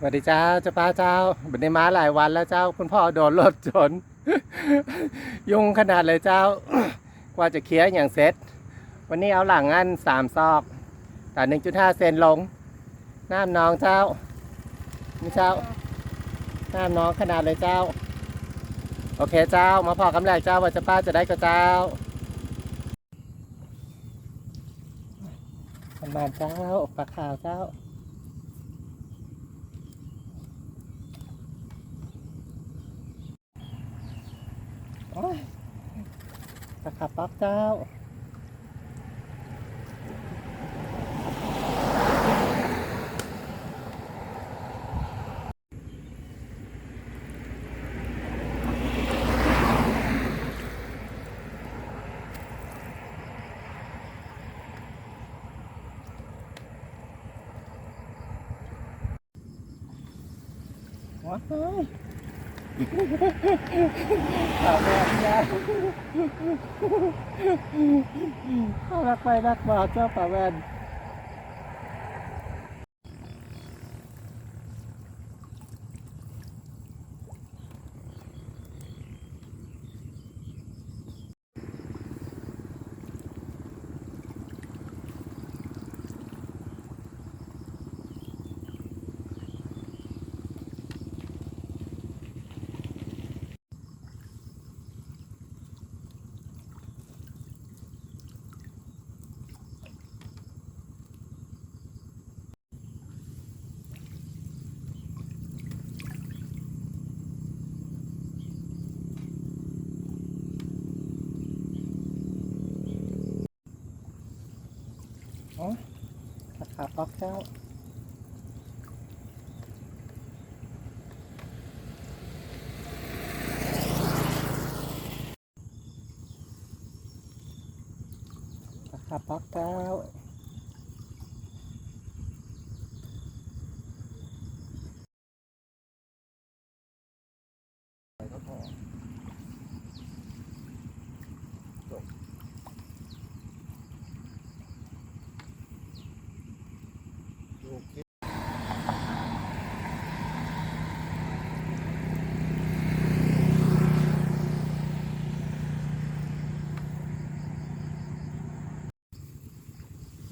สวัสดีเจ้าเจ้าป้าเจ้าบันได้มาหลายวันแล้วเจ้า คุณพ่อโดนรถชน ยุ่งขนาดเลยเจ้า กว่าจะเคลียร์อย่างเซ็ตวันนี้เอาหลังอันสามซอกแต่หนึ่งจุดห้าเซนลง น้ำน้องเจ้านี่เจ้า น้ำน้องขนาดเลยเจ้า โอเคเจ้า มาพอกำแรกเจ้าว่าจะป้าจะได้ก็เจ้าประมาณเจ้าปลาขาวเจ้า โอ้ยตะ ขับป๊อกเจ้าว้าย เอาแม่ยาเขารักไปรักมาเจ้าป่าแวน ป๊อกเจ้าตะขับป๊อกเจ้า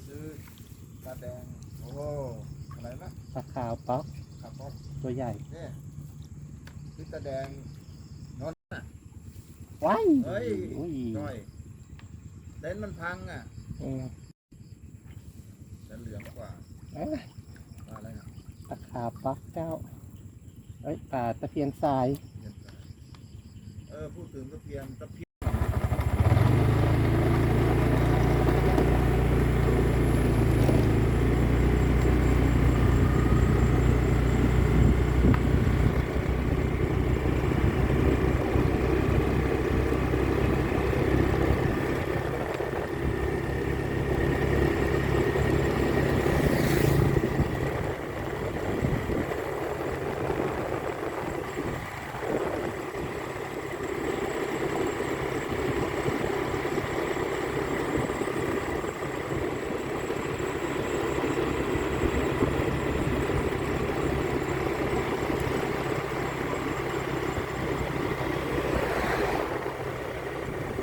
ซื้อตาแดง โอ้โหอะไรนะ ตะขาวป๊อก ขับรถ ตัว ใหญ่เนี่ยซื้อตาแดงว้ายเฮ้ยอุ้ยจ้อยเต็นท์มันพังอะอืมแต่เหลืองกว่าเอ้ยปลาอะไรนะตะขาบป๊อกเจ้าเอ้ยป่าตะเพียนทรายเห็นปลาเออพูดถึงตะเพียนตะเพียน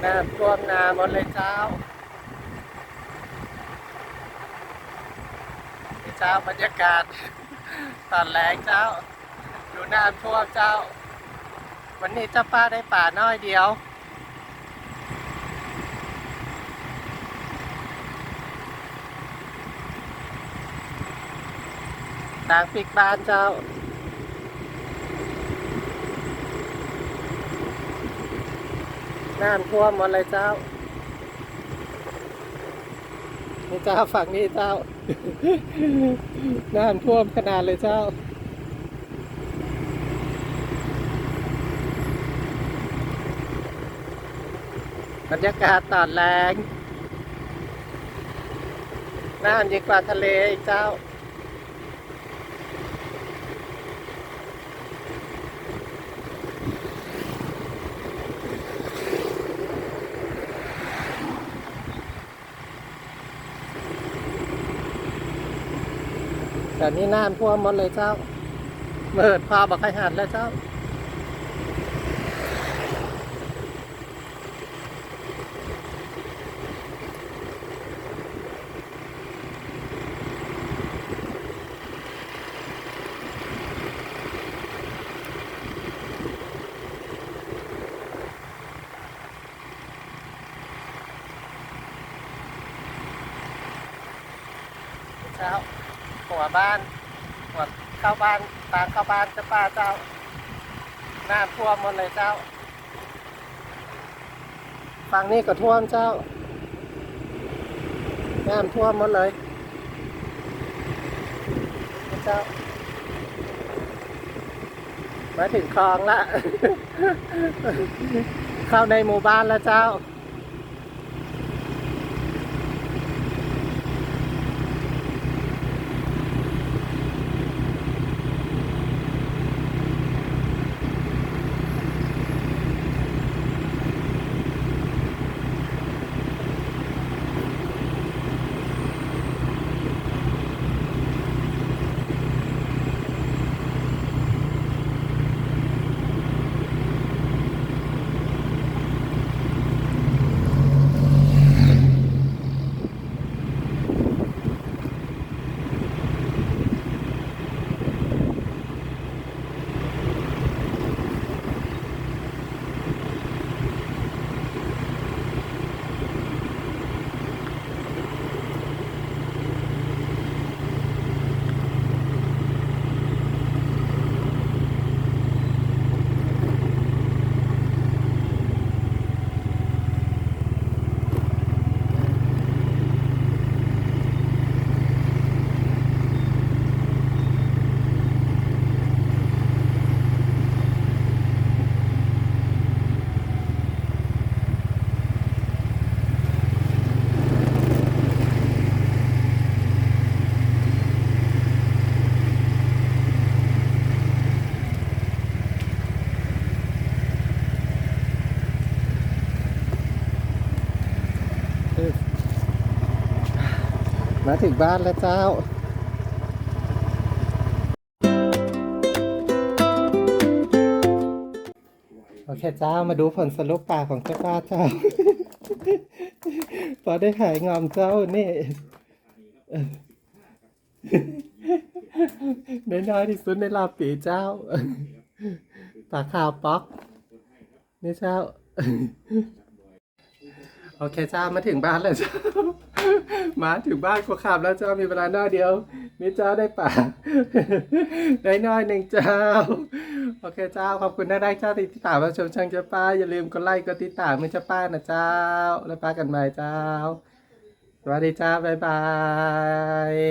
น้ำท่วมนาหมดเลยเจ้าเจ้าบรรยากาศ ตอนแรงเจ้า ดูน้ำท่วมเจ้า วันนี้เจ้าป้าได้ป่าน้อยเดียวต่างปีกบานเจ้า น้ำท่วมหมดเลยเจ้านี่เจ้าฝั่งนี้เจ้า น้ำท่วมขนาดเลยเจ้าบรรยากาศตอนแรง น้ำยิ่งกว่าทะเลอีกเจ้า แต่นี่น้ำท่วมหมดเลยเจ้าเมิดพาบอกให้หันแล้วเจ้าเจ้า หัวบ้านหัวเข้าบ้านตางเข้าบ้านเจ้าป้าเจ้าน้ำท่วมหมดเลยเจ้าฝั่งนี้ก็ท่วมเจ้าน้ำท่วมหมดเลยเจ้ามาถึงคลองละ เข้าในหมู่บ้านแล้วเจ้า มาถึงบ้านแล้วเจ้าโอเคเจ้ามาดูผลสรุปปากของเจ้าป้าเจ้า พอได้หายงอมเจ้านี่น้อยที่สุดในรอบปีเจ้า ปากขาวป๊อก นี่เจ้า โอเคเจ้ามาถึงบ้านแล้วเจ้า มาถึงบ้านก็ขับแล้วเจ้ามีเวลาหน้าเดียวมีเจ้าได้ป่าได้น้อยหนึ่งเจ้า โอเคเจ้าขอบคุณนะได้เจ้าติดตามมาชมช่างเจ้าป้า อย่าลืมกดไลค์กดติดตามมือเจ้าป้านะเจ้า แล้วป้ากันใหม่เจ้า สวัสดีเจ้าบ๊ายบาย